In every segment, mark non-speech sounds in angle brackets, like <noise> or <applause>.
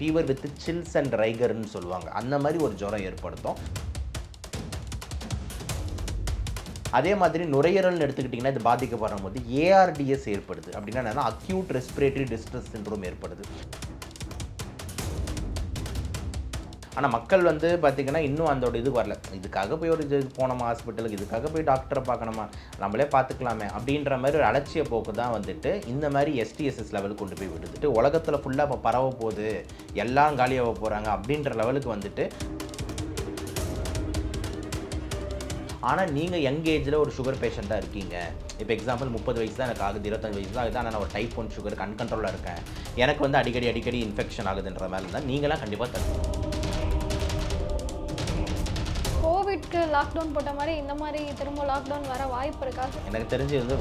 Fever with chills and ரைகர்னு சொல்லுவாங்க. அந்த மாதிரி ஒரு ஜுரம் ஏற்படுத்தும். அதே மாதிரி நுரையீரல்னு எடுத்துக்கிட்டிங்கன்னா இது பாதிக்கப்படும் போது ஏஆர்டிஎஸ் ஏற்படுது. அப்படின்னா என்னன்னா அக்யூட் ரெஸ்பிரேட்டரி டிஸ்ட்ரஸ் சின்ரோம் ஏற்படுது. ஆனால் மக்கள் வந்து பார்த்திங்கன்னா இன்னும் அதோட இது வரல. இதுக்காக போய் ஒரு இது போனோமா ஹாஸ்பிட்டலுக்கு இதுக்காக போய் டாக்டரை பார்க்கணுமா? நம்மளே பார்த்துக்கலாமே. அப்படின்ற மாதிரி ஒரு அலட்சிய போக்கு தான் வந்துட்டு இந்த மாதிரி எஸ்டிஎஸ்எஸ் லெவலுக்கு கொண்டு போய் விடுத்துட்டு உலகத்தில் ஃபுல்லாக இப்போ பரவ போகுது. எல்லாம் காலியாக போகிறாங்க அப்படின்ற லெவலுக்கு வந்துட்டு ஆனால் நீங்கள் யங் ஏஜில் ஒரு சுகர் பேஷண்ட்டாக இருக்கீங்க. இப்போ எக்ஸாம்பிள் முப்பது வயசு தான் எனக்கு ஆகுது இருபத்தஞ்சு வயசு தான் ஆகுது ஆனால் நான் ஒரு டைப் ஒன் சுகர் அன்கண்ட்ரோலாக இருக்கேன். எனக்கு வந்து அடிக்கடி அடிக்கடி இன்ஃபெக்ஷன் ஆகுதுன்ற மாதிரி இருந்தால் நீங்களாம் கண்டிப்பாக தடுக்கணும். கோவிட்க்கு லாக்டவுன் போட்ட மாதிரி இந்த மாதிரி திரும்ப லாக்டவுன் வர வாய்ப்பு இருக்கா? எனக்கு தெரிஞ்சு வந்து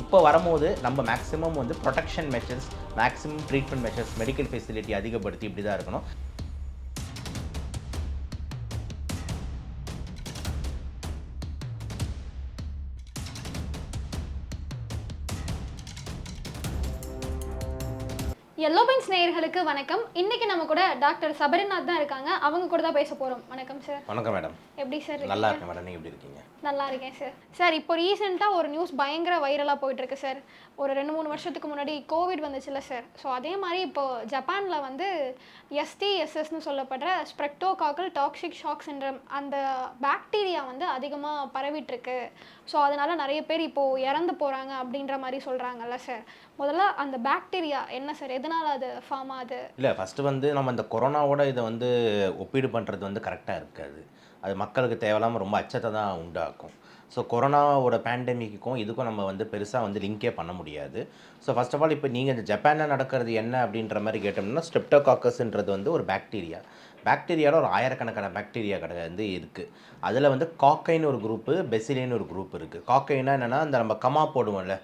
இப்போ வரும்போது நம்ம மேக்ஸிமம் வந்து protection measures maximum treatment measures medical facility அதிகப்படுத்தி இப்படி தான் இருக்கணும். எல்லோ பென்ஸ் நேயர்களுக்கு வணக்கம். இன்னைக்கு நம்ம கூட டாக்டர் சபரிநாத் தான் இருக்காங்க. அவங்க கூட தான் பேச போறோம். வணக்கம் சார் வணக்கம் மேடம் எப்படி சார் நல்லா இருக்கேன் மேடம் நீங்கள் எப்படி இருக்கீங்க? நல்லா இருக்கேன் சார் சார் இப்போ ரீசெண்டாக ஒரு நியூஸ் பயங்கர வைரலாக போயிட்டு இருக்கு சார் ஒரு ரெண்டு மூணு வருஷத்துக்கு முன்னாடி கோவிட் வந்துச்சுல்ல சார் ஸோ அதே மாதிரி இப்போ ஜப்பானில் வந்து எஸ்டிஎஸ்எஸ்னு சொல்லப்படுற ஸ்ப்ரெக்டோகாக்கல் டாக்ஸிக் ஷாக் சிண்ட்ரம் அந்த பாக்டீரியா வந்து அதிகமாக பரவிட்டு இருக்கு. ஸோ அதனால நிறைய பேர் இப்போ இறந்து போகிறாங்க அப்படின்ற மாதிரி சொல்கிறாங்கல்ல சார் முதல்ல அந்த பாக்டீரியா என்ன சார் எதனால் அது ஃபார்ம் ஆகுது? இல்லை ஃபஸ்ட்டு வந்து நம்ம இந்த கொரோனாவோட இதை வந்து ஒப்பீடு பண்ணுறது வந்து கரெக்டாக இருக்காது. அது மக்களுக்கு தேவையில்லாமல் ரொம்ப அச்சத்தை தான் உண்டாக்கும். ஸோ கொரோனாவோட பேண்டமிக்கும் இதுக்கும் நம்ம வந்து பெருசாக வந்து லிங்கே பண்ண முடியாது. ஸோ ஃபஸ்ட் ஆஃப் ஆல் இப்போ நீங்கள் இந்த ஜப்பானில் நடக்கிறது என்ன அப்படின்ற மாதிரி கேட்டோம்னா ஸ்ட்ரெப்டோகாக்கஸ்ன்றது வந்து ஒரு பாக்டீரியா பாக்டீரியாவில் ஒரு ஆயிரக்கணக்கான பாக்டீரியா கடை வந்து இருக்குது அதில் வந்து காக்கைன்னு ஒரு குரூப்பு பெசிலின்னு ஒரு குரூப் இருக்குது காக்கைனா என்னென்னா அந்த நம்ம கமா போடுவோம்ல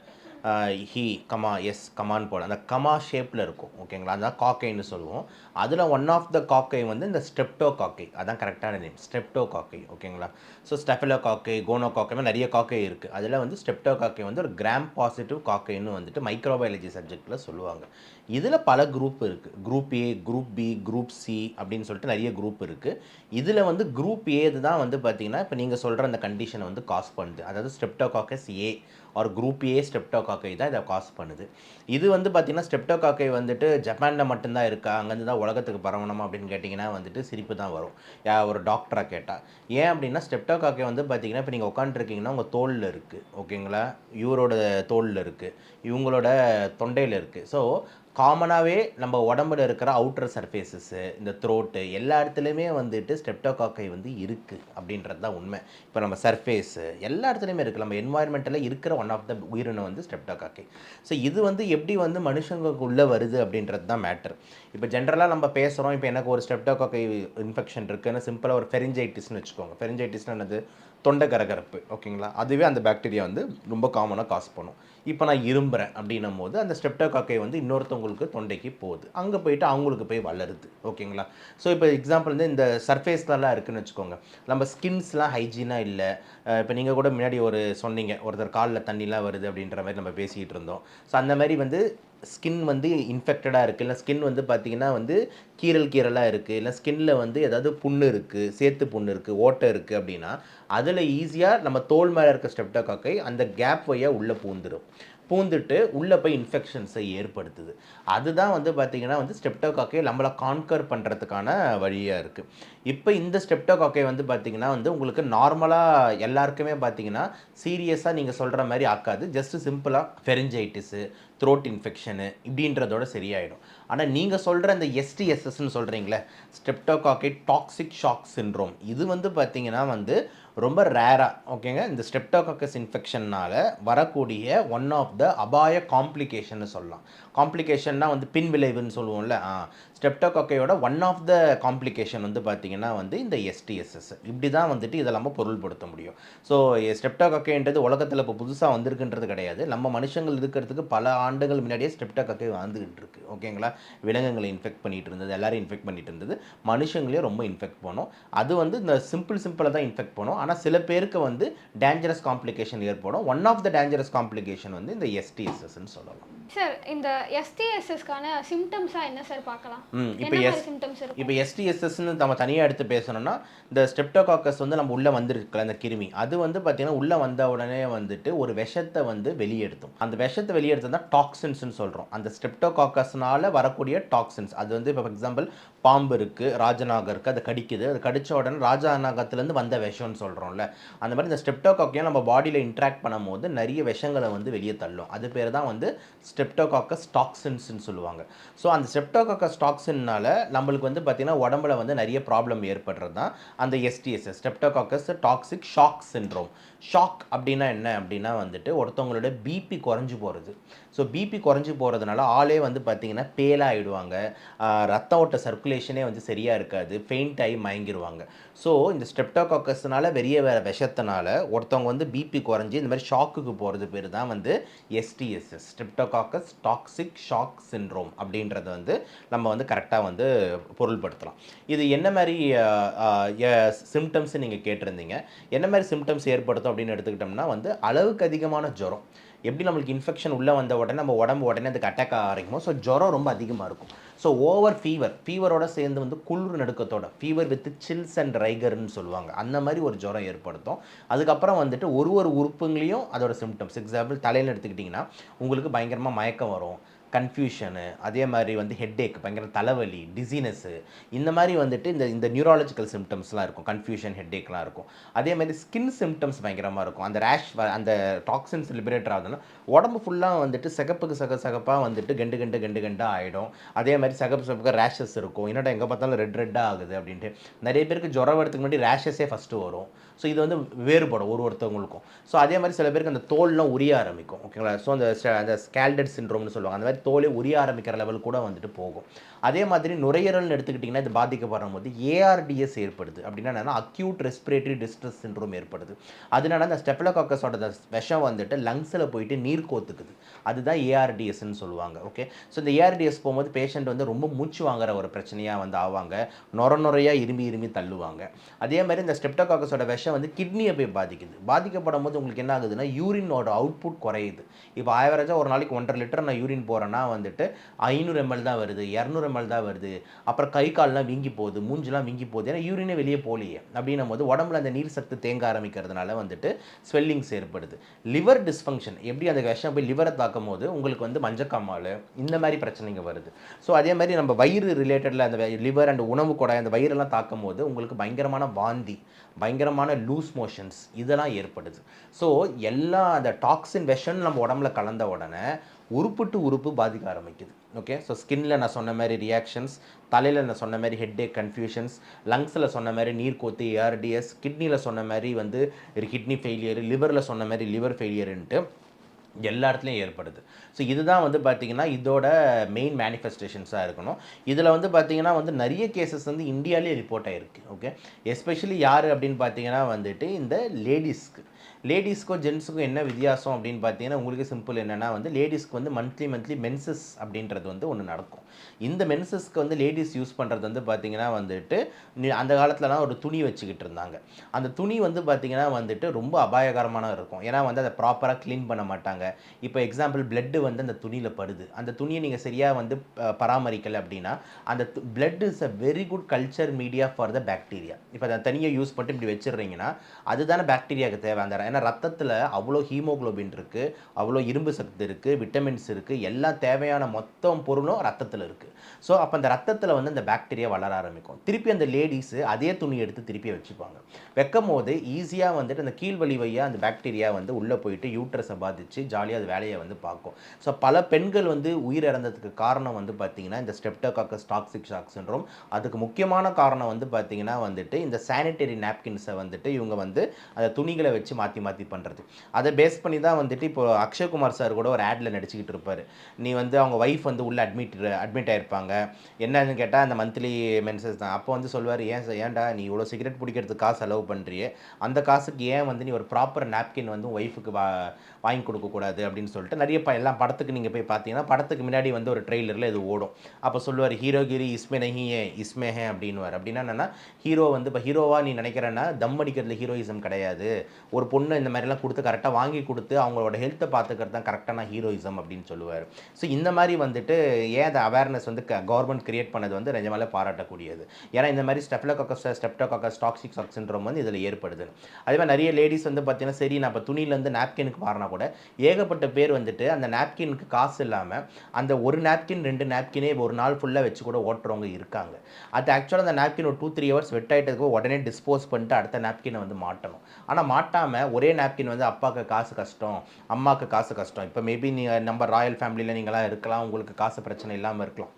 ஹி கமா எஸ் கமான்னு போட அந்த கமா ஷேப்பில் இருக்கும் ஓகேங்களா அதான் காக்கைன்னு சொல்லுவோம். அதில் ஒன் ஆஃப் த காக்கை வந்து இந்த ஸ்டெப்டோ காக்கை அதான் கரெக்டான நேம் ஸ்டெப்டோ காக்கை ஓகேங்களா ஸோ ஸ்டெஃபிலோ காக்கை கோனோ காக்கை நிறைய காக்கை இருக்குது அதில் வந்து ஸ்டெப்டோ காக்கை வந்து ஒரு கிராம் பாசிட்டிவ் காக்கைன்னு வந்துட்டு மைக்ரோபயாலஜி சப்ஜெக்டில் சொல்லுவாங்க. இதில் பல குரூப் இருக்குது group A group B group C அப்படின்னு சொல்லிட்டு நிறைய குரூப் இருக்குது இதில் வந்து குரூப் ஏது தான் வந்து பார்த்தீங்கன்னா இப்போ நீங்கள் சொல்கிற அந்த கண்டிஷனை வந்து காஸ் பண்ணுது. அதாவது ஸ்டெப்டோகாக்கஸ் ஏ ஒரு குரூப் ஏ ஸ்டெப்டோகாக்கை தான் இதை காஸ் பண்ணுது. இது வந்து பார்த்திங்கன்னா ஸ்டெப்டோகாக்கை வந்துட்டு ஜப்பானில் மட்டும்தான் இருக்கா? அங்கேருந்து தான் உலகத்துக்கு பரவணுமா அப்படின்னு கேட்டிங்கன்னா வந்துட்டு சிரிப்பு தான் வரும். யா ஒரு டாக்டராக கேட்டால் ஏன் அப்படின்னா ஸ்டெப்டோகாக்கை வந்து பார்த்திங்கன்னா இப்போ நீங்கள் உட்காந்துருக்கீங்கன்னா உங்கள் தோலில் இருக்குது ஓகேங்களா? இவரோட தோலில் இருக்குது இவங்களோட தொண்டையில் இருக்குது ஸோ காமனாகவே நம்ம உடம்புல இருக்கிற அவுட்டர் சர்ஃபேசஸ்ஸு இந்த த்ரோட்டு எல்லா இடத்துலையுமே வந்துட்டு ஸ்டெப்டோகாக்கை வந்து இருக்குது அப்படின்றது தான் உண்மை. இப்போ நம்ம சர்ஃபேஸு எல்லா இடத்துலையுமே இருக்குது நம்ம என்வாயர்மெண்ட்டில் இருக்கிற ஒன் ஆஃப் த உயிரினம் வந்து ஸ்டெப்டோகாக்கை ஸோ இது வந்து எப்படி வந்து மனுஷங்களுக்குள்ளே வருது அப்படின்றது தான் மேட்டர் இப்போ ஜென்ரலாக நம்ம பேசுகிறோம் இப்போ எனக்கு ஒரு ஸ்டெப்டோகாக்கை இன்ஃபெக்ஷன் இருக்குன்னு சிம்பிளாக ஒரு ஃபெரிஞ்சைட்டிஸ்னு வச்சுக்கோங்க. ஃபெரிஞ்சைட்டிஸ்னு என்னது? தொண்டை கரகரப்பு ஓகேங்களா? அதுவே அந்த பாக்டீரியா வந்து ரொம்ப காமனாக காசு பண்ணும். இப்போ நான் இரும்புறேன் அப்படின்னும் போது அந்த ஸ்டெப்டோகாக்கை வந்து இன்னொருத்தவங்களுக்கு தொண்டைக்கு போகுது. அங்கே போயிட்டு அவங்களுக்கு போய் வளருது ஓகேங்களா? ஸோ இப்போ எக்ஸாம்பிள் வந்து இந்த சர்ஃபேஸ்லலாம் இருக்குதுன்னு வச்சுக்கோங்க. நம்ம ஸ்கின்ஸ்லாம் ஹைஜீனாக இல்லை. இப்போ நீங்கள் கூட முன்னாடி ஒரு சொன்னீங்க ஒருத்தர் காலில் தண்ணிலாம் வருது அப்படின்ற மாதிரி நம்ம பேசிக்கிட்டு இருந்தோம். ஸோ அந்த மாதிரி வந்து ஸ்கின் வந்து இன்ஃபெக்டடாக இருக்குது இல்லை ஸ்கின் வந்து பார்த்திங்கன்னா வந்து கீரல் கீரலாக இருக்குது இல்லை ஸ்கின்னில் வந்து ஏதாவது புண்ணு இருக்குது சேர்த்து புண்ணு இருக்குது ஓட்டை இருக்குது அப்படின்னா அதில் ஈஸியாக நம்ம தோல் மேலே இருக்க ஸ்டெப்டோகாக்கை அந்த கேப் வழியாக உள்ளே பூந்துடும் பூந்துட்டு உள்ளே போய் இன்ஃபெக்ஷன்ஸை ஏற்படுத்துது. அதுதான் வந்து பார்த்திங்கன்னா வந்து ஸ்டெப்டோகாக்கை நம்மளை கான்கர் பண்ணுறதுக்கான வழியாக இருக்குது இப்போ இந்த ஸ்டெப்டோகாக்கை வந்து பார்த்திங்கன்னா வந்து உங்களுக்கு நார்மலாக எல்லாருக்குமே பார்த்தீங்கன்னா சீரியஸாக நீங்கள் சொல்கிற மாதிரி ஆக்காது. ஜஸ்ட்டு சிம்பிளாக ஃபெரிஞ்சைட்டிஸு த்ரோட் இன்ஃபெக்ஷனு இப்படின்றதோட சரியாயிடும். ஆனால் நீங்கள் சொல்கிற இந்த எஸ்டிஎஸ்எஸ்ன்னு சொல்கிறீங்களே ஸ்டெப்டோகாக்கை டாக்ஸிக் ஷாக் சின்ரோம் இது வந்து பார்த்திங்கன்னா வந்து ரொம்ப ரேராக ஓகேங்க இந்த ஸ்டெப்டோகக்கஸ் இன்ஃபெக்ஷன்னால் வரக்கூடிய ஒன் ஆஃப் த அபாய காம்ப்ளிகேஷன்னு சொல்லலாம். காம்ப்ளிகேஷன்னா வந்து பின் விளைவுன்னு சொல்லுவோம்ல ஆ ஸ்டெப்டோகாக்கையோட ஒன் ஆஃப் த காம்ப்ளிகேஷன் வந்து பார்த்திங்கன்னா வந்து இந்த எஸ்டிஎஸ்எஸ் இப்படி தான் வந்துட்டு இதெல்லாம் பொருள்படுத்த முடியும். ஸோ ஸ்டெப்டோகாக்கைன்றது உலகத்தில் இப்போ புதுசாக வந்திருக்குன்றது கிடையாது. நம்ம மனுஷங்கள் இருக்கிறதுக்கு பல ஆண்டுகள் முன்னாடியே ஸ்டெப்டோகாக்கை வாழ்ந்துகிட்டு இருக்கு. ஓகேங்களா விலங்குகளை இன்ஃபெக்ட் பண்ணிகிட்டு இருந்தது எல்லாரும் இன்ஃபெக்ட் பண்ணிகிட்டு இருந்தது. மனுஷங்களையும் ரொம்ப இன்ஃபெக்ட் பண்ணும். அது வந்து இந்த சிம்பிள் சிம்பிளாக தான் இன்ஃபெக்ட் பண்ணும். ஆனால் சில பேருக்கு வந்து டேஞ்சரஸ் காம்ப்ளிகேஷன் ஏற்படும். One of the dangerous complication வந்து இந்த எஸ்டிஎஸ்எஸ்ன்னு சொல்லலாம். சார் இந்த எஸ்டிஎஸ்எஸ்க்கான சிம்டம்ஸாக என்ன சார் பார்க்கலாம்? இப்போ எஸ் சிம்டம்ஸ் இப்போ எஸ்டிஎஸ்எஸ்ன்னு நம்ம தனியாக எடுத்து பேசணும்னா இந்த ஸ்டெப்டோகாக்கஸ் வந்து நம்ம உள்ளே வந்திருக்கல அந்த கிருமி. அது வந்து பார்த்தீங்கன்னா உள்ளே வந்த உடனே வந்துட்டு ஒரு விஷத்தை வந்து வெளியெடுத்தும் அந்த விஷத்தை வெளியெடுத்து தான் டாக்ஸின்ஸ்னு சொல்கிறோம் அந்த ஸ்டெப்டோகாக்கஸ்னால வரக்கூடிய டாக்ஸின்ஸ் அது வந்து இப்போ எக்ஸாம்பிள் பாம்பு இருக்குது ராஜநாகம் இருக்குது அதை கடிக்குது. அது கடித்த உடனே ராஜநாகத்துலேருந்து வந்த விஷம்னு சொல்கிறோம்ல அந்த மாதிரி இந்த ஸ்டெப்டோகாக்கையும் நம்ம பாடியில் இன்ட்ராக்ட் பண்ணும்போது நிறைய விஷங்களை வந்து வெளியே தள்ளும். அது பேர் தான் வந்து ஸ்டெப்டோகாக்கஸ் டாக்ஸின்ஸ்னு சொல்லுவாங்க. ஸோ அந்த ஸ்டெப்டோகாக்கஸ் டாக்ஸின்னால் நம்மளுக்கு வந்து பார்த்திங்கன்னா உடம்புல வந்து நிறைய ப்ராப்ளம் ஏற்படுறது தான் அந்த STS streptococcus toxic shock syndrome shock அப்படின்னா என்ன அப்படின்னா வந்துட்டு ஒருத்தவங்களோட பிபி குறைஞ்சி போகிறது ஸோ பிபி குறைஞ்சி போகிறதுனால ஆளே வந்து பார்த்திங்கன்னா பேலாகிடுவாங்க ரத்த ஓட்ட சர்க்குலேஷனே வந்து சரியாக இருக்காது. ஃபெயிண்ட் ஆகி மயங்கிடுவாங்க ஸோ இந்த ஸ்ட்ரெப்டோகாக்கஸ்னால வெளியே வேறு விஷத்தினால ஒருத்தவங்க வந்து பிபி குறைஞ்சி இந்த மாதிரி ஷாக்குக்கு போகிறது பேர் தான் வந்து STSS streptococcus toxic shock syndrome அப்படின்றத வந்து நம்ம வந்து கரெக்டாக வந்து பொருள்படுத்தலாம். இது என்ன மாதிரி சிம்டம்ஸ் நீங்கள் கேட்டிருந்தீங்க. என்ன மாதிரி சிம்டம்ஸ் ஏற்படுத்தும் அப்படின்னு எடுத்துக்கிட்டோம்னா வந்து அளவுக்கு அதிகமான ஜுரம். எப்படி நம்மளுக்கு இன்ஃபெக்ஷன் உள்ளே வந்த உடனே நம்ம உடம்பு உடனே அதுக்கு அட்டாக் ஆரம்பிக்குமோ ஸோ ஜுரம் ரொம்ப அதிகமாக இருக்கும். ஸோ ஓவர் ஃபீவர் ஃபீவரோட சேர்ந்து வந்து குளிர் நடுக்கத்தோட. ஃபீவர் வித் சில்ஸ் அண்ட் ரைகர்னு சொல்லுவாங்க. அந்த மாதிரி ஒரு ஜுரம் ஏற்படுத்தும். அதுக்கப்புறம் வந்துட்டு ஒரு ஒரு உறுப்புங்களையும் அதோட சிம்டம்ஸ் எக்ஸாம்பிள் தலையில் எடுத்துக்கிட்டிங்கன்னா உங்களுக்கு பயங்கரமாக மயக்கம் வரும். கன்ஃபியூஷனு அதே மாதிரி வந்து ஹெட்டேக் பயங்கர தலைவலி டிசீனஸ்ஸு இந்த மாதிரி வந்துட்டு இந்த இந்த நியூராலஜிக்கல் சிம்டம்ஸ்லாம் இருக்கும். கன்ஃபியூஷன் ஹெட்டேக்லாம் இருக்கும். அதே மாதிரி ஸ்கின் சிம்டம்ஸ் பயங்கரமாக இருக்கும். அந்த ரேஷ் அந்த டாக்ஸின்ஸ் லிபரேட் ஆகுதுன்னா உடம்பு ஃபுல்லாக வந்துட்டு சிகப்புக்கு சக சகப்பாக வந்துட்டு கெண்டு கெண்டு கெண்டு கெண்டாக ஆகிடும் அதே மாதிரி சகப்பு சகப்புக்கு ரேஷஸ் இருக்கும். என்னடா எங்கே பார்த்தாலும் ரெட் ரெட்டாக ஆகுது அப்படின்ட்டு. நிறைய பேருக்கு ஜுரம் வரதுக்கு முன்னாடி ரேஷஸே ஃபஸ்ட்டு வரும். ஸோ இது வந்து வேறுபடும் ஒரு ஒருத்தவங்களுக்கும். ஸோ அதே மாதிரி சில பேருக்கு அந்த தோல்லாம் உரிய ஆரம்பிக்கும். ஓகேங்களா ஸோ அந்த அந்த ஸ்கேல்டட் சின்ரோம்னு சொல்லுவாங்க. அந்த மாதிரி தோலே உரிய ஆரம்பிக்கிற லெவல் கூட வந்துட்டு போகும். அதே மாதிரி நுரையீரல்னு எடுத்துக்கிட்டிங்கன்னா இது பாதிக்கப்படும் போது ஏஆர்டிஎஸ் ஏற்படுது. அப்படின்னா என்னென்னா அக்யூட் ரெஸ்பிரேட்டரி டிஸ்ட்ரெஸ் சின்ரோம் ஏற்படுது. அதனால அந்த ஸ்டெப்லோகாக்கஸோட விஷம் வந்துட்டு லங்ஸில் போயிட்டு நீர் கோத்துக்குது. அதுதான் ஏஆர்டிஎஸ்ன்னு சொல்லுவாங்க ஓகே ஸோ இந்த ஏஆர்டிஎஸ் போகும்போது பேஷண்ட் வந்து ரொம்ப மூச்சு வாங்குற ஒரு பிரச்சனையாக வந்து ஆவாங்க. நொர நுரையாக இரும்பி இரும்பி தள்ளுவாங்க. அதே மாதிரி இந்த ஸ்டெப்டோகாக்கஸோட விஷம் வந்து கிட்னியை போய் பாதிக்குது. பாதிக்கப்படும் போது உங்களுக்கு என்ன ஆகுதுன்னா யூரினோட அவுட்புட் குறையுது. இப்போ ஆவரேஜாக ஒரு நாளைக்கு ஒன்றரை லிட்டர் நான் யூரின் போகிறேன்னா வந்துட்டு ஐநூறு எம்எல் தான் வருது. இரநூறு எம்எல் தான் வருது. அப்புறம் கை கால்லாம் வீங்கி போகுது மூஞ்சிலாம் வீங்கி போகுது. ஏன்னா யூரினே வெளியே போகலையே. அப்படின்னும் போது உடம்புல அந்த நீர் சத்து தேங்க ஆரம்பிக்கிறதுனால வந்துட்டு ஸ்வெல்லிங்ஸ் ஏற்படுது. லிவர் டிஸ்ஃபங்க்ஷன் எப்படி அந்த விஷம் போய் லிவரை தாக்கும் போது உங்களுக்கு வந்து மஞ்சக்காமல் இந்த மாதிரி பிரச்சனைங்க வருது. ஸோ அதே மாதிரி நம்ம வயிறு ரிலேட்டடில் அந்த லிவர் அண்ட் உணவு குழாய் அந்த வயிறெல்லாம் தாக்கும் போது உங்களுக்கு பயங்கரமான வாந்தி பயங்கரமான லூஸ் மோஷன்ஸ் இதெல்லாம் ஏற்படுது. ஸோ எல்லா அந்த டாக்ஸின் விஷம்னு நம்ம உடம்புல கலந்த உடனே உறுப்பு டு உறுப்பு பாதிக்க ஆரம்பிக்குது. ஓகே ஸோ ஸ்கின்ல நான் சொன்ன மாதிரி ரியாக்ஷன்ஸ் தலையில் நான் சொன்ன மாதிரி ஹெட்டேக் கன்ஃபியூஷன்ஸ் லங்ஸில் சொன்ன மாதிரி நீர்கோத்து ஏஆர்டிஎஸ் கிட்னியில் சொன்ன மாதிரி வந்து கிட்னி ஃபெயிலியர் லிவரில் சொன்ன மாதிரி லிவர் ஃபெயிலியர்ன்ட்டு எல்லா இடத்துலையும் ஏற்படுது. ஸோ இதுதான் வந்து பார்த்திங்கன்னா இதோட மெயின் மேனிஃபெஸ்டேஷன்ஸாக இருக்கணும். இதில் வந்து பார்த்திங்கன்னா வந்து நிறைய கேசஸ் வந்து இந்தியாவிலே ரிப்போர்ட் ஆகிருக்கு ஓகே எஸ்பெஷலி யார் அப்படின்னு பார்த்தீங்கன்னா வந்துட்டு இந்த லேடிஸ்க்கு லேடிஸ்க்கும் ஜென்ஸுக்கும் என்ன வித்தியாசம் அப்படின்னு பார்த்தீங்கன்னா உங்களுக்கு சிம்பிள் என்னென்னா வந்து லேடிஸ்க்கு வந்து மந்த்லி மந்த்லி மென்சஸ் அப்படின்றது வந்து ஒன்று நடக்கும். இந்த மென்சஸ்க்கு வந்து லேடிஸ் யூஸ் பண்ணுறது வந்து பார்த்தீங்கன்னா வந்துட்டு அந்த காலத்துலலாம் ஒரு துணி வச்சுக்கிட்டு இருந்தாங்க. அந்த துணி வந்து பார்த்திங்கன்னா வந்துட்டு ரொம்ப அபாயகரமான இருக்கும். ஏன்னா வந்து அதை ப்ராப்பராக க்ளீன் பண்ண மாட்டாங்க. இப்போ எக்ஸாம்பிள் பிளட்டு வந்து அந்த துணியில் படுது. அந்த துணியை நீங்கள் சரியாக வந்து ப- பராமரிக்கலை அப்படின்னா அந்த blood is a very good culture media for the bacteria இப்போ அதை தனியாக யூஸ் பண்ணிட்டு இப்படி வச்சிடுறீங்கன்னா அதுதானே பாக்டீரியாவுக்கு தேவை. அந்த ஏன்னா ரத்தத்தில் அவ்வளோ ஹீமோகுளோபின் இருக்குது அவ்வளோ இரும்பு சக்தி இருக்குது விட்டமின்ஸ் இருக்குது எல்லா தேவையான மொத்தம் பொருளும் ரத்தத்தில் இருக்குது ஸோ அப்போ அந்த ரத்தத்தில் வந்து அந்த பாக்டீரியா வளர ஆரம்பிக்கும். திருப்பி அந்த லேடிஸு அதே துணி எடுத்து திருப்பி வச்சுப்பாங்க. வைக்கும் போது ஈஸியாக வந்துட்டு அந்த கீழ்வழி வழியாக அந்த பாக்டீரியா வந்து உள்ளே போயிட்டு யூட்ரஸை பாதித்து ஜாலியாக அது வேலையை வந்து பார்க்கும். ஸோ பல பெண்கள் வந்து உயிர் இறந்ததுக்கு காரணம் வந்து பார்த்தீங்கன்னா இந்த ஸ்டெப்டோகாக்கஸ் டாக்ஸிக் ஷாக் சின்ரோம் அதுக்கு முக்கியமான காரணம் வந்து பார்த்திங்கன்னா வந்துட்டு இந்த சானிடரி நாப்கின்ஸை வந்துட்டு இவங்க வந்து அந்த துணிகளை வச்சு மாற்றி மாற்றி பண்ணுறது அதை பேஸ் பண்ணி தான் வந்துட்டு இப்போ அக்ஷய்குமார் சார் கூட ஒரு ஆடில் நடிச்சுக்கிட்டு இருப்பார். நீ வந்து அவங்க ஒய்ஃப் வந்து உள்ளே அட்மிட் அட்மிட் ஆகிருப்பாங்க என்னன்னு கேட்டால் அந்த மந்த்லி மென்சஸ் தான். அப்போ வந்து சொல்லுவார் ஏன் ஏன்டா நீ இவ்வளோ சிகரெட் பிடிக்கிறதுக்கு காசு செலவு பண்ணுறியே அந்த காசுக்கு ஏன் வந்து நீ ஒரு ப்ராப்பர் நாப்கின் வந்து ஒய்ஃபுக்கு வாங்கி கொடுக்கக்கூடாது அப்படின்னு சொல்லிட்டு நிறைய ப எல்லா படத்துக்கு நீங்கள் போய் பார்த்தீங்கன்னா படத்துக்கு முன்னாடி வந்து ஒரு ட்ரெய்லரில் இது ஓடும். அப்போ சொல்லுவார் ஹீரோகிரி இஸ்மே நஹியே இஸ்மேஹே அப்படின்வார் அப்படின்னுவார். அப்படின்னா என்னென்னா ஹீரோ வந்து இப்போ ஹீரோவாக நீ நினைக்கிறேன்னா தம் அடிக்கிறதுல ஹீரோயிசம் கிடையாது. ஒரு பொண்ணு இந்த மாதிரிலாம் கொடுத்து கரெக்டாக வாங்கி கொடுத்து அவங்களோட ஹெல்த்தை பார்த்துக்கிறது தான் கரெக்டான ஹீரோயிசம் அப்படின்னு சொல்லுவார். ஸோ இந்த மாதிரி வந்துட்டு ஏன் அந்த அவேர்னஸ் வந்து கவர்மெண்ட் கிரியேட் பண்ணது வந்து நிஜமாலே பாராட்டக்கூடியது. ஏன்னா இந்த மாதிரி ஸ்டெப்லோகாக்கஸ் ஸ்டெப்டோகாக்கஸ் டாக்ஸிக் சாக்ஸின்றம் வந்து இதில் ஏற்படுது அதே மாதிரி நிறைய லேடிஸ் வந்து பார்த்தீங்கன்னா சரி நான் இப்போ துணியிலேருந்து நாப்கினுக்கு மாறினா கூட ஏகப்பட்ட பேர் வந்துட்டு அந்த நாப்கினுக்கு காசு இல்லாமல் அந்த ஒரு நாப்கின் ரெண்டு நாப்கினே ஒரு நாள் ஃபுல்லாக வச்சு கூட ஓட்டுறவங்க இருக்காங்க. அது ஆக்சுவலாக அந்த நாப்கின் ஒரு டூ த்ரீ ஹவர்ஸ் வெட் ஆகிட்டதுக்கு உடனே டிஸ்போஸ் பண்ணிட்டு அடுத்த நாப்கினை வந்து மாட்டணும். ஆனால் மாட்டாமல் ஒரே நாப்கின் வந்து அப்பாவுக்கு காசு கஷ்டம் அம்மாவுக்கு காசு கஷ்டம். இப்போ மேபி நீங்கள் நம்ம ராயல் ஃபேமிலியில் நீங்களாம் இருக்கலாம் உங்களுக்கு காசு பிரச்சனை இல்லாமல் இருக்கலாம்.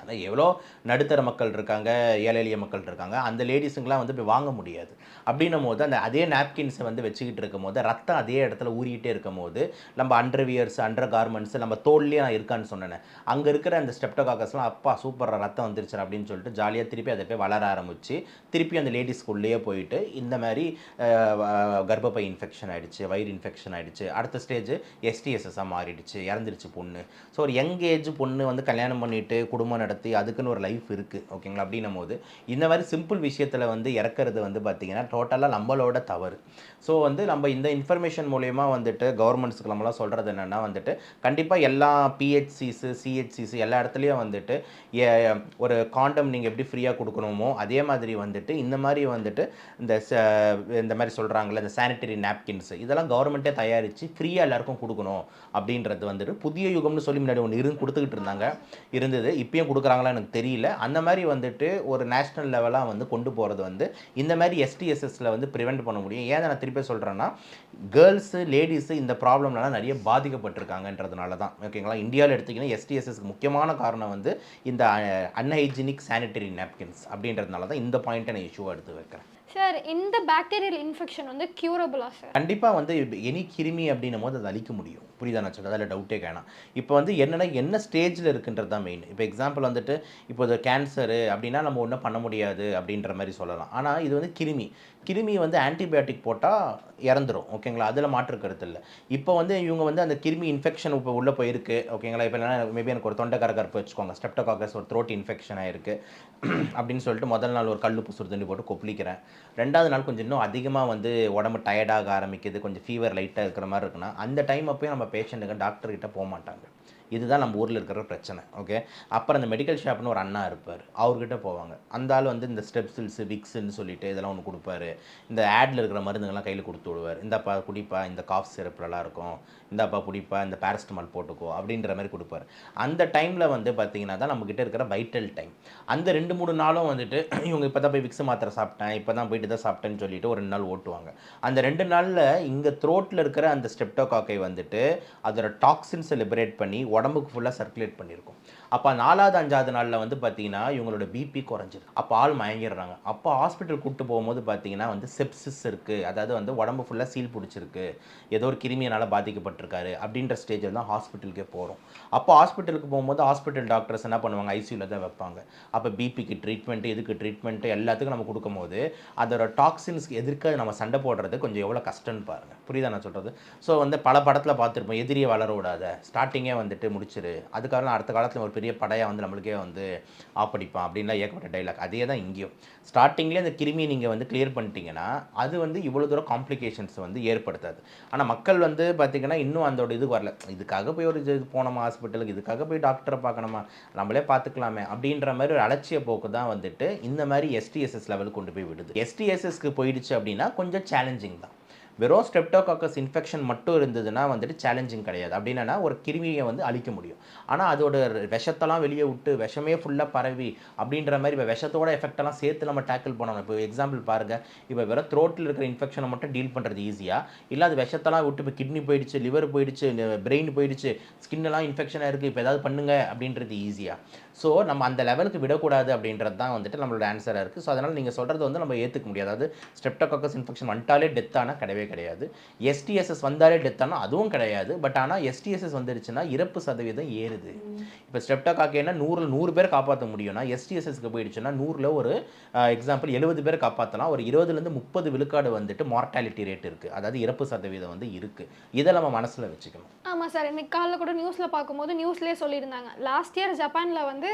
அதான் எவ்வளோ நடுத்தர மக்கள் இருக்காங்க ஏழை எளிய மக்கள் இருக்காங்க அந்த லேடிஸுங்கெலாம் வந்து போய் வாங்க முடியாது. அப்படின்னும் போது அந்த அதே நாப்கின்ஸை வந்து வச்சுக்கிட்டு இருக்கும் போது ரத்தம் அதே இடத்துல ஊறிக்கிட்டே இருக்கும் போது நம்ம அண்டர்வியர்ஸ் அண்டர் கார்மெண்ட்ஸ் நம்ம தோல்லையே நான் இருக்கான்னு சொன்னேன் அங்கே இருக்கிற அந்த ஸ்டெப்டோகாக்கஸ்லாம் அப்பா சூப்பராக ரத்தம் வந்துருச்சு அப்படின்னு சொல்லிட்டு ஜாலியாக திருப்பி அதை போய் வளர ஆரம்பிச்சு திருப்பி அந்த லேடிஸ்க்குள்ளேயே போயிட்டு இந்த மாதிரி கர்ப்பப்பை இன்ஃபெக்ஷன் ஆயிடுச்சு வயிறு இன்ஃபெக்ஷன் ஆகிடுச்சு அடுத்த ஸ்டேஜ் எஸ்டிஎஸ்எஸ்ஸாக மாறிடுச்சு இறந்துருச்சு பொண்ணு. ஸோ ஒரு யங் ஏஜ் பொண்ணு வந்து கல்யாணம் பண்ணிட்டு குடும்பம் நடத்தி அதுக்குன்னு ஒரு லைஃப் இருக்குது ஓகேங்களா அப்படின்னும் போது இந்த மாதிரி சிம்பிள் விஷயத்தில் வந்து இறக்குறது வந்து பார்த்திங்கன்னா டோட்டலாக நம்மளோட தவறு. ஸோ வந்து நம்ம இந்த இன்ஃபர்மேஷன் மூலயமா வந்துட்டு கவர்மெண்ட்ஸ்க்கு நம்மளாம் சொல்கிறது என்னென்னா வந்துட்டு கண்டிப்பாக எல்லா பிஹெச்சிஸு சிஹெச்சிஸு எல்லா இடத்துலையும் வந்துட்டு ஏ- ஒரு காண்டம் நீங்கள் எப்படி ஃப்ரீயாக கொடுக்கணுமோ அதே மாதிரி வந்துட்டு இந்த மாதிரி வந்துட்டு இந்த ச- இந்த மாதிரி சொல்கிறாங்களே இந்த சானிட்டரி நாப்கின்ஸ் இதெல்லாம் கவர்மெண்ட்டே தயாரித்து ஃப்ரீயாக எல்லாருக்கும் கொடுக்கணும் அப்படின்றது வந்துட்டு புதிய யுகம்னு சொல்லி முன்னாடி ஒன்று இருந்து கொடுத்துக்கிட்டு இருந்தாங்க. இருந்தது இப்பயும் கொடுக்குறாங்களா எனக்கு தெரியல. அந்த மாதிரி வந்துட்டு ஒரு நேஷ்னல் லெவலாக வந்து கொண்டு போகிறது வந்து இந்த மாதிரி எஸ்டிஎஸ்எஸில் வந்து ப்ரிவெண்ட் பண்ண முடியும். ஏன் நான் திருப்பி சொல்கிறேன்னா கேர்ள்ஸு லேடிஸு இந்த ப்ராப்ளம்லாம் நிறைய பாதிக்கப்பட்டிருக்காங்கன்றதுனால தான். ஓகேங்களா இந்தியாவில் எடுத்திங்கன்னா எஸ்டிஎஸ்எஸ்க்கு முக்கியமான காரணம் வந்து இந்த அன்ஹைஜினிக் சானிட்டரி நாப்கின்ஸ் அப்படின்றதுனால தான் இந்த பாயிண்ட்டை நான் இஷ்யூவாக எடுத்து வைக்கிறேன். சார் இந்த பாக்டீரியல் இன்ஃபெக்ஷன் வந்து க்யூரபிளா சார் கண்டிப்பாக வந்து எனி கிருமி அப்படின்னும் போது அதை அழிக்க முடியும். புரியுதா நான் சொல்கிறது அதில் டவுட்டே வேணாம். இப்போ வந்து என்னென்னா என்ன ஸ்டேஜில் இருக்குன்றது தான் மெயின் இப்போ எக்ஸாம்பிள் வந்துட்டு இப்போ இது கேன்சரு அப்படின்னா நம்ம ஒன்றும் பண்ண முடியாது அப்படின்ற மாதிரி சொல்லலாம். ஆனால் இது வந்து கிருமி. கிருமி வந்து ஆன்டிபயோட்டிக் போட்டால் இறந்துரும் ஓகேங்களா அதில் மாற்று கருத்து இல்லை. இப்போ வந்து இவங்க வந்து அந்த கிருமி இன்ஃபெக்ஷன் இப்போ உள்ளே போயிருக்கு ஓகேங்களா இப்போ இல்லைனா மேபி எனக்கு ஒரு தொண்டை கரகரப்பு வச்சுக்கோங்க. ஸ்டெப்டோகாக்கஸ் ஒரு த்ரோட் இன்ஃபெக்ஷன் ஆயிருக்கு. <clears throat> அப்படின்னு சொல்லிட்டு முதல் நாள் ஒரு கல் உப்பு சுடு தண்ணி போட்டு கொப்பளிக்கிறேன். ரெண்டாவது நாள் கொஞ்சம் இன்னும் அதிகமாக வந்து உடம்பு டயர்டாக ஆரம்பிக்குது. கொஞ்சம் ஃபீவர் லைட்டாக இருக்கிற மாதிரி இருக்குன்னா அந்த டைம் அப்போயும் நம்ம பேஷண்ட்டுங்க டாக்டர்கிட்ட போக மாட்டாங்க. இதுதான் நம்ம ஊரில் இருக்கிற பிரச்சனை ஓகே அப்புறம் அந்த மெடிக்கல் ஷாப்னு ஒரு அண்ணா இருப்பார். அவர்கிட்ட போவாங்க. அந்த ஆள் வந்து இந்த ஸ்டெப்சில்ஸு விக்ஸுன்னு சொல்லிட்டு இதெல்லாம் ஒன்று கொடுப்பாரு. இந்த ஆடில் இருக்கிற மருந்துங்கள்லாம் கையில் கொடுத்து விடுவார். இந்தாப்பா குடிப்பா இந்த காஃப் சிரப் நல்லா இருக்கும். இந்தாப்பா குடிப்பா இந்த பேரஸ்டமால் போட்டுக்கோ அப்படின்ற மாதிரி கொடுப்பாரு. அந்த டைமில் வந்து பார்த்தீங்கன்னா தான் நம்மக்கிட்ட இருக்கிற வைட்டல் டைம் அந்த ரெண்டு மூணு நாளும் வந்துட்டு <clears throat> இவங்க இப்போ தான் போய் விக்ஸ் மாத்திரை சாப்பிட்டேன் இப்போ தான் போயிட்டு தான் சாப்பிட்டேன்னு சொல்லிட்டு ஒரு ரெண்டு நாள் ஓட்டுவாங்க. அந்த ரெண்டு நாளில் இங்கே த்ரோட்டில் இருக்கிற அந்த ஸ்டெப்டோகாக்கை வந்துட்டு அதோட டாக்ஸின்ஸை லிபரேட் பண்ணி உடம்புக்கு ஃபுல்லாக சர்க்குலேட் பண்ணியிருக்கும். அப்போ நாலாவது அஞ்சாவது நாளில் வந்து பார்த்தீங்கன்னா இவங்களோட பிபி குறைஞ்சிது. அப்போ ஆள் மயங்கிடுறாங்க. அப்போ ஹாஸ்பிட்டல் கூப்பிட்டு போகும்போது பார்த்தீங்கன்னா வந்து செப்சிஸ் இருக்குது அதாவது வந்து உடம்பு ஃபுல்லாக சீல் பிடிச்சிருக்கு. ஏதோ ஒரு கிருமியினால் பாதிக்கப்பட்டிருக்காரு அப்படின்ற ஸ்டேஜில் தான் ஹாஸ்பிட்டலுக்கே போகிறோம் அப்போ ஹாஸ்பிட்டலுக்கு போகும்போது ஹாஸ்பிட்டல் டாக்டர்ஸ் என்ன பண்ணுவாங்க? ஐசியூவில் தான் வைப்பாங்க. அப்போ பிபிக்கு ட்ரீட்மெண்ட்டு இதுக்கு ட்ரீட்மெண்ட்டு எல்லாத்துக்கும் நம்ம கொடுக்கும்போது அதோட டாக்ஸின்ஸ்க்கு எதிர்க்க நம்ம சண்டை போடுறது கொஞ்சம் எவ்வளோ கஷ்டம்னு பாருங்கள் புரியுதா நான் சொல்கிறது ஸோ வந்து பல படத்தில் பார்த்துருப்போம். எதிரியை வளர விடாத. ஸ்டார்டிங்கே வந்துட்டு முடிச்சிரு. அதுக்காக அடுத்த காலத்தில் ஒரு பெரிய படையாக வந்து நம்மளுக்கே வந்து ஆப்படிப்பான் அப்படின்லாம் ஏகப்பட்ட டைலாக் அதே தான் இங்கேயும். ஸ்டார்டிங்லேயே அந்த கிருமியை நீங்கள் வந்து கிளியர் பண்ணிட்டீங்கன்னா அது வந்து இவ்வளோ தூரம் காம்ப்ளிகேஷன்ஸ் வந்து ஏற்படுத்தாது. ஆனால் மக்கள் வந்து பார்த்திங்கன்னா இன்னும் அதோட இது வரல. இதுக்காக போய் ஒரு இது போனோமா ஹாஸ்பிட்டலுக்கு இதுக்காக போய் டாக்டரை பார்க்கணுமா? நம்மளே பார்த்துக்கலாமே அப்படின்ற மாதிரி ஒரு அலட்சிய போக்கு தான் வந்துட்டு இந்த மாதிரி எஸ்டிஎஸ்எஸ் லெவலுக்கு கொண்டு போய் விடுது. எஸ்டிஎஸ்எஸ்க்கு போயிடுச்சு அப்படின்னா கொஞ்சம் சேலஞ்சிங் தான். வெறும் ஸ்ட்ரெப்டோகாக்கஸ் இன்ஃபெக்ஷன் மட்டும் இருந்ததுன்னா வந்துட்டு சேலஞ்சிங் கிடையாது. அப்படின்னா ஒரு கிருமியை வந்து அழிக்க முடியும். ஆனால் அதோட விஷத்தெல்லாம் வெளியே விட்டு விஷமே ஃபுல்லாக பரவி அப்படின்ற மாதிரி இப்போ விஷத்தோட எஃபெக்டெல்லாம் சேர்த்து நம்ம டேக்கிள் பண்ணணும். இப்போ எக்ஸாம்பிள் பாருங்கள் இப்போ வெறும் த்ரோட்டில் இருக்கிற இன்ஃபெக்ஷனை மட்டும் டீல் பண்ணுறது ஈஸியாக இல்லை அது விஷத்தெல்லாம் விட்டு இப்போ கிட்னி போயிடுச்சு லிவர் போயிடுச்சு பிரெயின் போயிடுச்சு ஸ்கின்னெல்லாம் இன்ஃபெக்ஷனாக இருக்குது இப்போ ஏதாவது பண்ணுங்க அப்படின்றது ஈஸியாக ஸோ நம்ம அந்த லெவலுக்கு விடக்கூடாது அப்படின்றது தான் வந்துட்டு நம்மளோட ஆன்சராக இருக்குது ஸோ அதனால் நீங்கள் சொல்கிறது வந்து நம்ம ஏற்றுக்க முடியாது. அதாவது ஸ்ட்ரெப்டோகாக்கஸ் இன்ஃபெக்ஷன் வந்துட்டாலே டெத்தானா கிடையவே கிடையாது. எஸ்டிஎஸ்எஸ் வந்தாலே டெத்தானா அதுவும் கிடையாது. பட் ஆனால் எஸ்டிஎஸ்எஸ் வந்துருச்சுன்னா இறப்பு சதவீதம் ஏறுது. இப்போ ஸ்ட்ரெப்டோகாக்கேனா நூறில் நூறு பேர் காப்பாற்ற முடியும்னா எஸ்டிஎஸ்எஸ்க்கு போயிடுச்சுன்னா நூறில் ஒரு எக்ஸாம்பிள் எழுபது பேர் காப்பாற்றலாம் ஒரு இருபதுலேருந்து முப்பது விழுக்காடு வந்துட்டு மார்ட்டாலிட்டி ரேட் இருக்குது அதாவது இறப்பு சதவீதம் வந்து இருக்குது இதை நம்ம மனசில் வச்சுக்கணும். ஆமாம் சார். இன்னைக்கு காலைல கூட நியூஸில் பார்க்கும்போது நியூஸ்லேயே சொல்லியிருந்தாங்க. லாஸ்ட் இயர் ஜப்பானில் வந்து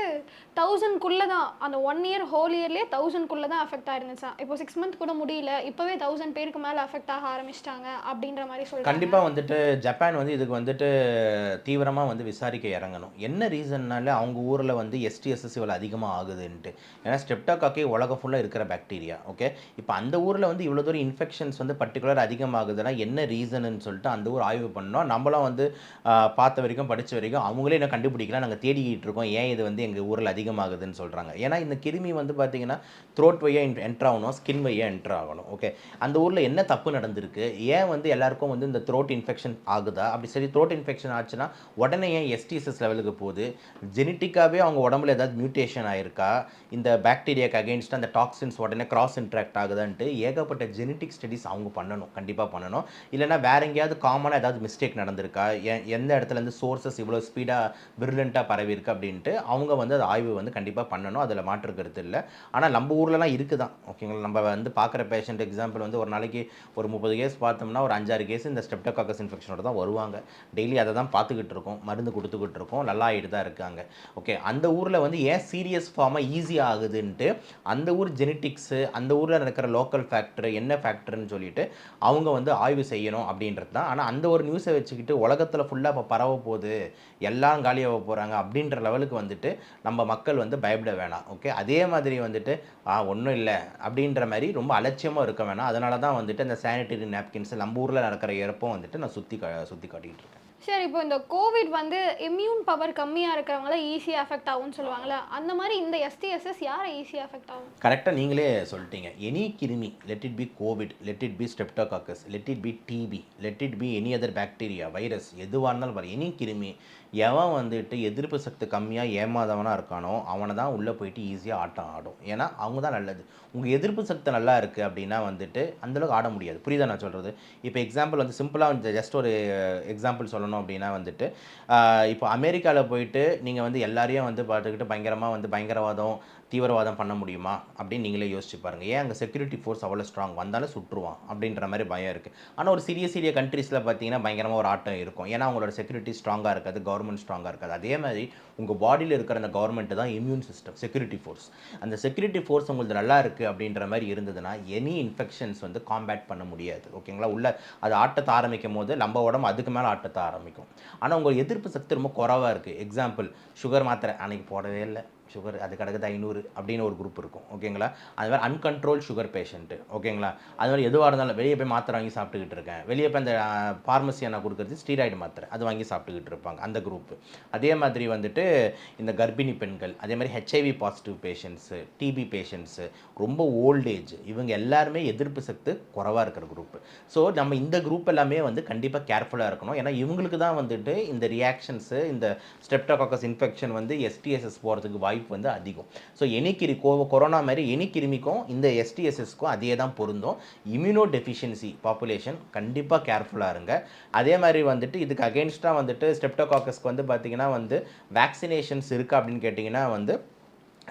தௌசண்ட்குள்ளே தான் அந்த ஒன் இயர் ஹோல் இயர்லேயே தௌசண்ட்குள்ளே தான் அஃபெக்ட் ஆயிருந்துச்சான் இப்போ சிக்ஸ் மந்த் கூட முடியல இப்போவே தௌசண்ட் பேருக்கு மேலே அஃபெக்ட் ஆக ஆரம்பிச்சிட்டாங்க அப்படின்ற மாதிரி சொல்லி கண்டிப்பாக வந்துட்டு ஜப்பான் வந்து இதுக்கு வந்துட்டு தீவிரமாக வந்து விசாரிக்க இறங்கணும். என்ன ரீசன்னால அவங்க ஊரில் வந்து எஸ்டிஎஸ்எஸ் இவ்வளோ அதிகமாக ஆகுதுன்ட்டு? ஏன்னா ஸ்டெப்டாகாக்கே உலகம் ஃபுல்லாக இருக்கிற பாக்டீரியா ஓகே இப்போ அந்த ஊரில் வந்து இவ்வளோ தூரம் இன்ஃபெக்ஷன்ஸ் வந்து பர்டிகுலர் அதிகமாகுதுன்னா என்ன ரீசனுன்னு சொல்லிட்டு அந்த ஊர் ஆய்வு பண்ணோம் நம்மளும் வந்து பார்த்த வரைக்கும் படித்த வரைக்கும் அவங்களே என்ன கண்டுபிடிக்கலாம்? நாங்கள் தேடிக்கிட்டு இருக்கோம். ஏன் இது வந்து எங்கள் ஊரில் அதிகமாகுதுன்னு சொல்கிறாங்க ஏன்னா இந்த கிருமி வந்து பார்த்தீங்கன்னா த்ரோட் வழியாக என்ட்ரு ஆகணும் ஸ்கின் வழியாக என்ட்ரு ஆகணும். ஓகே அந்த ஊரில் என்ன தப்பு நடந்திருக்கு? ஏன் வந்து எல்லாருக்கும் வந்து இந்த த்ரோட் இன்ஃபெக்ஷன் ஆகுதா? அப்படி சரி த்ரோட் இன்ஃபெக்ஷன் ஆச்சுன்னா உடனே ஏன் எஸ்டிஎஸ்எஸ் லெவலுக்கு போகுது? ஜெனட்டிக்காகவே அவங்க உடம்புல ஏதாவது மியூட்டேஷன் ஆயிருக்கா? இந்த பாக்டீரியாக்கு அகேன்ஸ்ட் அந்த டாக்ஸின்ஸ் உடனே கிராஸ் இன்ட்ராக்ட் ஆகுதான்ட்டு ஏகப்பட்ட ஜெனட்டிக் ஸ்டடிஸ் அவங்க பண்ணணும். கண்டிப்பாக பண்ணணும். இல்லைன்னா வேற எங்கேயாவது காமனாக ஏதாவது மிஸ்டேக் நடந்திருக்கா? எந்த இடத்துல இருந்து சோர்சஸ் இவ்வளோ ஸ்பீடாக விருலண்ட்டாக பரவிருக்கு அப்படின்ட்டு அவங்க வந்து அது ஆய்வு வந்து கண்டிப்பாக பண்ணணும். அதில் மாற்று கருத்து இல்லை. ஆனால் நம்ம ஊர்லலாம் இருக்குது தான் ஓகேங்களா? நம்ம வந்து பார்க்குற பேஷண்ட் எக்ஸாம்பிள் வந்து ஒரு நாளைக்கு ஒரு முப்பது கேஸ் பார்த்தோம்னா ஒரு அஞ்சாறு கேஸ் இந்த ஸ்டெப்டோகாக்கஸ் இன்ஃபெக்ஷனோட தான் வருவாங்க. டெய்லி அதை தான் பார்த்துக்கிட்டு இருக்கோம். மருந்து கொடுத்துக்கிட்டு இருக்கோம். நல்லா ஆகிட்டு தான் இருக்காங்க. ஓகே அந்த ஊரில் வந்து ஏன் சீரியஸ் ஃபார்மாக ஈஸியாக ஆகுதுன்ட்டு அந்த ஊர் ஜெனட்டிக்ஸு அந்த ஊரில் நடக்கிற லோக்கல் ஃபேக்டர் என்ன ஃபேக்டர்னு சொல்லிட்டு அவங்க வந்து ஆய்வு செய்யணும் அப்படின்றது தான். ஆனால் அந்த ஒரு நியூஸை வச்சுக்கிட்டு உலகத்தில் ஃபுல்லாக இப்போ பரவ போகுது. எல்லாம் காலியாக போகிறாங்க அப்படின்ற லெவலுக்கு வந்துட்டு நம்ம மக்கள் வந்து பயப்பட வேணாம் ஓகே அதே மாதிரி வந்துட்டு ஆ ஒன்றும் இல்லை அப்படின்ற மாதிரி ரொம்ப அலட்சியமாக இருக்க வேணாம். அதனால தான் வந்துட்டு இந்த சானிட்டரி நாப்கின்ஸ் நம்ம ஊரில் நடக்கிற இறப்பும் வந்துட்டு நான் சுற்றி சுற்றி காட்டிகிட்டு இருக்கேன். சரி இப்போ இந்த கோவிட் வந்து இம்யூன் பவர் கம்மியாக இருக்கிறவங்கள ஈஸியாக அஃபெக்ட் ஆகும்னு சொல்லுவாங்கல்ல அந்த மாதிரி இந்த எஸ்டிஎஸ்எஸ் யாரை ஈஸியாக அஃபெக்ட் ஆகும்? கரெக்டாக நீங்களே சொல்லிட்டீங்க. எனி கிருமி let it be Covid let it be streptococcus let it be TB let it be any other bacteria virus எதுவாக இருந்தாலும் பாரு எனி கிருமி எவன் வந்துட்டு எதிர்ப்பு சக்தி கம்மியாக ஏமாதவனாக இருக்கானோ அவனை தான் உள்ளே போயிட்டு ஈஸியாக ஆட்டம் ஆடும். ஏன்னா அவங்க தான் நல்லது. உங்கள் எதிர்ப்பு சக்தி நல்லா இருக்குது அப்படின்னா வந்துட்டு அந்தளவுக்கு ஆட முடியாது. புரியுதா நான் சொல்கிறது இப்போ எக்ஸாம்பிள் வந்து சிம்பிளாக வந்து ஜஸ்ட் ஒரு எக்ஸாம்பிள் சொல்லணும் அப்படின்னா வந்துட்டு இப்போ அமெரிக்காவில் போயிட்டு நீங்கள் வந்து எல்லாரையும் வந்து பார்த்துக்கிட்டு பயங்கரமாக வந்து பயங்கரவாதம் தீவிரவாதம் பண்ண முடியுமா அப்படின்னு நீங்களே யோசிச்சு பாருங்கள் ஏன் அங்கே செக்யூரிட்டி ஃபோர்ஸ் அவ்வளோ ஸ்ட்ராங் வந்தாலும் சுற்றுவான் அப்படின்ற மாதிரி பயம் இருக்குது ஆனால் ஒரு சிறிய சிறிய கண்ட்ரீஸில் பார்த்தீங்கன்னா பயங்கரமாக ஒரு ஆட்டம் இருக்கும். ஏன்னா அவங்களோட செக்யூரிட்டி ஸ்ட்ராங்காக இருக்காது கவர்மெண்ட் ஸ்ட்ராங்காக இருக்காது. அதே மாதிரி உங்கள் பாடியில் இருக்கிற அந்த கவர்மெண்ட் தான் இம்யூன் சிஸ்டம் செக்யூரிட்டி ஃபோர்ஸ் அந்த செக்யூரிட்டி ஃபோர்ஸ் உங்களுக்கு நல்லா இருக்குது அப்படின்ற மாதிரி இருந்ததுன்னா எனி இன்ஃபெக்ஷன்ஸ் வந்து காம்பேட் பண்ண முடியாது. ஓகேங்களா உள்ள அது ஆட்டத்தை ஆரம்பிக்கும் போது நம்ம உடம்பு அதுக்கு மேலே ஆட்டத்தை ஆரம்பிக்கும். ஆனால் உங்கள் எதிர்ப்பு சக்தி ரொம்ப குறவாக இருக்குது எக்ஸாம்பிள் சுகர் மாத்திரை அன்னைக்கு போடவே இல்லை. சுகர் அது கிடக்குது ஐநூறு அப்படின்னு ஒரு குரூப் இருக்கும். ஓகேங்களா அது மாதிரி அன்கண்ட்ரோல் சுகர் பேஷண்ட்டு ஓகேங்களா அது மாதிரி எதுவாக இருந்தாலும் வெளியே போய் மாத்திரை வாங்கி சாப்பிட்டுக்கிட்டு இருக்கேன். வெளியே போய் அந்த ஃபார்மசி நான் கொடுக்குறது ஸ்டீராய்டு மாத்திரை. அது வாங்கி சாப்பிட்டுக்கிட்டு இருப்பாங்க அந்த குரூப்பு அதே மாதிரி வந்துட்டு இந்த கர்ப்பிணி பெண்கள் அதே மாதிரி HIV positive patients TB patients ரொம்ப ஓல்டேஜ் இவங்க எல்லாருமே எதிர்ப்பு சக்தி குறவாக இருக்கிற குரூப்பு ஸோ நம்ம இந்த குரூப் எல்லாமே வந்து கண்டிப்பாக கேர்ஃபுல்லாக இருக்கணும். ஏன்னா இவங்களுக்கு தான் வந்துட்டு இந்த ரியாக்ஷன்ஸு இந்த ஸ்டெப்டோகாக்கஸ் இன்ஃபெக்ஷன் வந்து எஸ்டிஎஸ்எஸ் போகிறதுக்கு வாய்ப்பு வந்து அதிகம். ஸோ எனி கிரி கோ கொரோனா மாதிரி எனிக்கிருமிக்கும் இந்த எஸ்டிஎஸ்எஸ்க்கும் அதே தான் பொருந்தும். இம்யூனோ டெஃபிஷியன்சி பாப்புலேஷன் கண்டிப்பாக கேர்ஃபுல்லாக இருங்க. அதே மாதிரி வந்துட்டு இதுக்கு அகேன்ஸ்டாக வந்துட்டு ஸ்டெப்டோகாக்கஸ்க்கு வந்து பார்த்திங்கன்னா வந்து வேக்சினேஷன்ஸ் இருக்கா அப்படின்னு கேட்டிங்கன்னா வந்து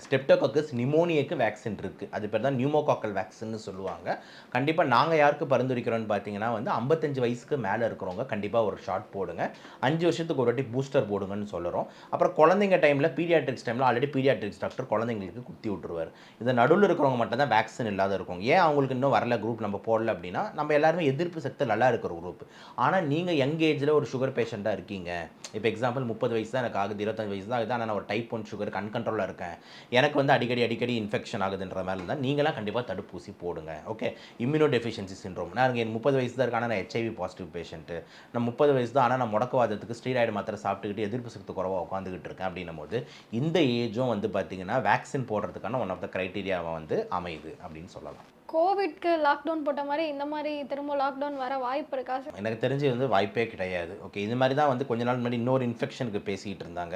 ஸ்டெப்டோகாக்கஸ் நிமோனியக்கு வேக்சின் இருக்குது அது பேர் தான் நியூமோகாக்கல் வேக்சின்னு சொல்லுவாங்க. கண்டிப்பாக நாங்கள் யாருக்கு பரிந்துரைக்கிறோம்னு பார்த்தீங்கன்னா வந்து ஐம்பத்தஞ்சு வயசுக்கு மேலே இருக்கிறவங்க கண்டிப்பாக ஒரு ஷாட் போடுங்க. அஞ்சு வருஷத்துக்கு ஒரு வாட்டி பூஸ்டர் போடுங்கன்னு சொல்லுறோம். அப்புறம் குழந்தைங்க டைமில் பீடியாட்ரிக்ஸ் டைமில் ஆல்ரெடி பீடியாட்ரிக்ஸ் டாக்டர் குழந்தைங்களுக்கு குத்தி விட்டுருவார். இது நடுவில் இருக்கிறவங்க மட்டும் தான் வேக்சின் இல்லாத இருக்கும் ஏன் அவங்களுக்கு இன்னும் வரல குரூப் நம்ம போடல அப்படின்னா நம்ம எல்லாருமே எதிர்ப்பு சக்தி நல்லா இருக்கிற குரூப் ஆனால் நீங்கள் யங் ஏஜில் ஒரு சுகர் பேஷண்ட்டாக இருக்கீங்க. இப்போ எக்ஸாம்பிள் முப்பது வயசு தான் எனக்கு ஆகுது இருபத்தஞ்சு வயசு தான் ஆகுது. ஆனால் நான் ஒரு டைப் ஒன் சுகருக்கு அன்கண்ட்ரோலாக இருக்கேன். எனக்கு வந்து அடிக்கடி அடிக்கடி இன்ஃபெக்ஷன் ஆகுதுன்ற மாதிரி இருந்தால் நீங்களாம் கண்டிப்பாக தடுப்பூசி போடுங்க. ஓகே இம்யூனோ டெஃபிஷியன்சி சின்ரோம் நான் எனக்கு முப்பது வயசு தான் இருக்கான நான் ஹெச்ஐவி பாசிட்டிவ் பேஷண்ட்டு நான் முப்பது வயசு தான் ஆனால் நான் முடக்கவாதத்துக்கு ஸ்டீராய்டு மாத்திரை சாப்பிட்டுக்கிட்டு எதிர்ப்பு சக்தி குறவாக உட்காந்துக்கிட்டு இருக்கேன் அப்படின்னும் போது இந்த ஏஜும் வந்து பார்த்தீங்கன்னா வேக்சின் போடுறதுக்கான ஒன் ஆஃப் த க்ரைட்டீரியாவை வந்து அமையுது அப்படின்னு சொல்லலாம். கோவிட்க்கு லாக்டவுன் போட்ட மாதிரி இந்த மாதிரி திரும்ப லாக்டவுன் வர வாய்ப்பு இருக்கா? சார் எனக்கு தெரிஞ்சு வந்து வாய்ப்பே கிடையாது. ஓகே இது மாதிரி தான் வந்து கொஞ்ச நாள் முன்னாடி இன்னொரு இன்ஃபெக்ஷனுக்கு பேசிக்கிட்டு இருந்தாங்க.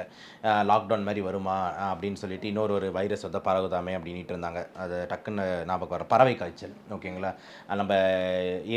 லாக்டவுன் மாதிரி வருமா அப்படின்னு சொல்லிட்டு இன்னொரு ஒரு வைரஸ் வந்து பரவுதாமே அப்படின்ட்டு இருந்தாங்க. அது டக்குன்னு ஞாபகம் வர பறவை காய்ச்சல். ஓகேங்களா நம்ம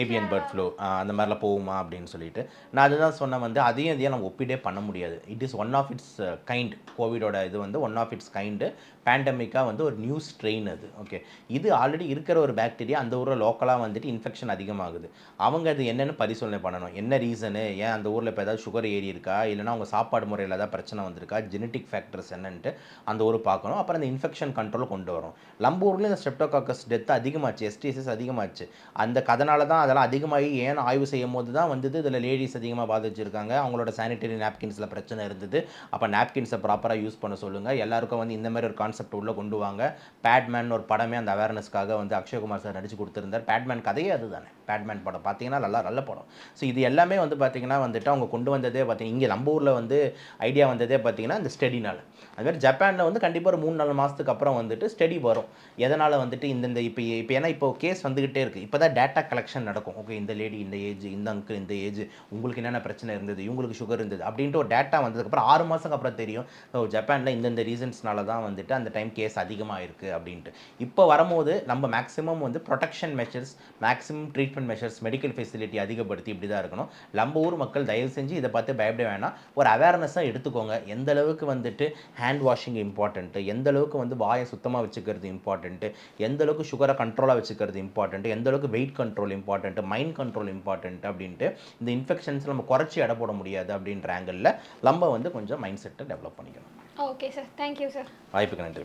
ஏவியன் பேர்ட் ஃப்ளூ அந்த மாதிரிலாம் போகுமா அப்படின்னு சொல்லிட்டு. நான் அதுதான் சொன்னேன் வந்து அதையும் இதையும் நம்ம ஒப்பிடே பண்ண முடியாது. It is one of its kind கோவிடோட இது வந்து ஒன் ஆஃப் இட்ஸ் கைண்டு பேண்டமிக்காக வந்து ஒரு நியூ ஸ்ட்ரெயின் அது ஓகே இது ஆல்ரெடி இருக்கிற ஒரு பாக்டீரியா அந்த ஊரில் லோக்கலாக வந்துட்டு இன்ஃபெக்ஷன் அதிகமாகுது. அவங்க அது என்னென்னு பரிசோதனை பண்ணணும். என்ன ரீசனு ஏன் அந்த ஊரில் இப்போ ஏதாவது சுகர் ஏறி இருக்கா? இல்லைனா அவங்க சாப்பாடு முறையில் ஏதாவது பிரச்சனை வந்திருக்கா? ஜெனட்டிக் ஃபேக்டர்ஸ் என்னன்ட்டு அந்த ஊர் பார்க்கணும். அப்புறம் அந்த இன்ஃபெக்ஷன் கண்ட்ரோல் கொண்டு வரும். லம்பூரில் இந்த ஸ்டெப்டோகாக்கஸ் டெத் அதிகமாச்சு எஸ்டிஎஸ்எஸ் அதிகமாச்சு. அந்த கதனால தான் அதெல்லாம் அதிகமாகி ஏன் ஆய்வு செய்யும் போது தான் வந்தது? இதில் லேடிஸ் அதிகமாக பாதிச்சிருக்காங்க. அவங்களோட சானிடரி நாப்கின்ஸில் பிரச்சனை இருந்தது. அப்போ நாப்கின்ஸை ப்ராப்பராக யூஸ் பண்ண சொல்லுங்கள் எல்லாருக்கும் வந்து இந்த மாதிரி ஒரு கான்செப்ட் உள்ளே கொண்டு வாங்க. பேட்மேன் ஒரு படமே அந்த அவேர்னஸ்க்காக வந்து அக்ஷயகுமார் சார் நடிச்சு கொடுத்துருந்தார். பேட்மேன் கதையே அதுதானே. பேட்மேன் படம். பார்த்தீங்கன்னா நல்லா நல்ல படம். ஸோ இது எல்லாமே வந்து பார்த்தீங்கன்னா வந்துட்டு அவங்க கொண்டு வந்ததே பார்த்தீங்கன்னா இங்கே நம்ம ஊரில் வந்து ஐடியா வந்ததே பார்த்தீங்கன்னா இந்த ஸ்டெடினால் அதுமாதிரி ஜப்பானில் வந்து கண்டிப்பாக ஒரு மூணு நாலு மாதத்துக்கு அப்புறம் வந்துட்டு ஸ்டெடி வரும். எதனால் வந்துட்டு இந்தந்த இப்போ இப்போ ஏன்னா இப்போ கேஸ் வந்துக்கிட்டே இருக்குது இப்போ தான் டேட்டா கலெக்ஷன் நடக்கும். ஓகே இந்த லேடி இந்த ஏஜ் இந்த அங்கிள் இந்த ஏஜ் உங்களுக்கு என்னென்ன பிரச்சனை இருந்தது? இவங்களுக்கு சுகர் இருந்தது. அப்படின்ட்டு ஒரு டேட்டா வந்ததுக்கப்புறம் ஆறு மாதத்துக்கு அப்புறம் தெரியும். ஸோ ஜப்பானில் இந்தந்த ரீசன்ஸ்னால தான் வந்துட்டு அந்த டைம் கேஸ் அதிகமாக இருக்குது அப்படின்ட்டு. இப்போ வரும்போது நம்ம மேக்ஸிமம் வந்து protection measures maximum treatment measures medical facility அதிகப்படுத்தி இப்படி தான் இருக்கணும். நம்ம ஊர் மக்கள் தயவு செஞ்சு இதை பார்த்து பயப்பட வேணாம். ஒரு அவேர்னஸாக எடுத்துக்கோங்க. எந்த அளவுக்கு வந்துட்டு ஹேண்ட் வாஷிங் இம்பார்ட்டன்ட்டு எந்த அளவுக்கு வந்து வாயை சுத்தமாக வச்சுக்கிறது இம்பார்ட்டன்ட்டு எந்த அளவுக்கு சுகரை கண்ட்ரோலாக வச்சுக்கிறது இம்பார்ட்டன்ட்டு எந்த அளவுக்கு weight control important mind control important அப்படின்ட்டு இந்த இன்ஃபெக்ஷன்ஸ் நம்ம குறைச்சி எடை போட முடியாது அப்படின்ற ஆங்கிளில் நம்ம வந்து கொஞ்சம் மைண்ட் செட்டை டெவலப் பண்ணிக்கணும். ஓகே சார் தேங்க்யூ சார் வாய்ப்புக்கு நன்றி.